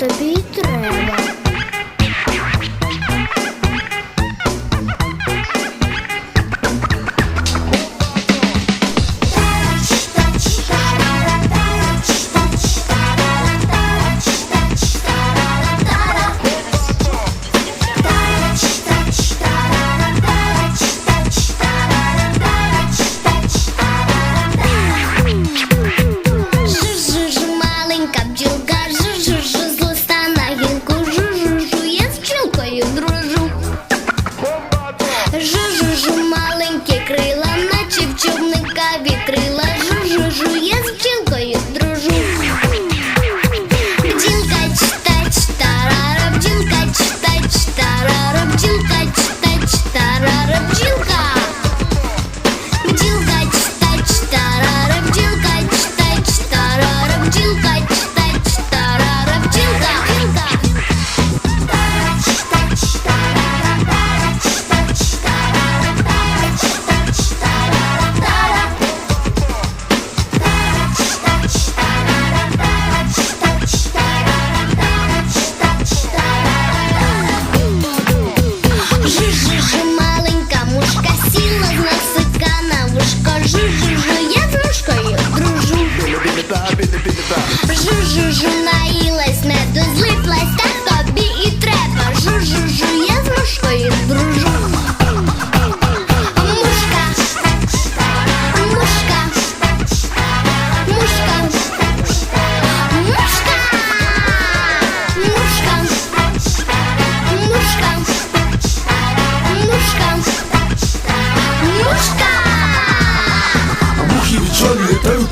The beat. Woo-hoo-hoo!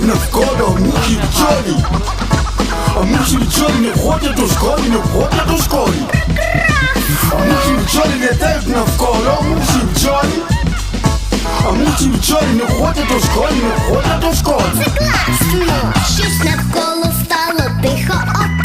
на шкода, мухи бджолі. А мухи бджолі не ходять до школи, не ходять до школи. А мухи бджолі літають навколо, мухи бджолі. А мухи бджолі не ходять до школи, не ходять у школи. Це класно, щось навколо стало тихо, от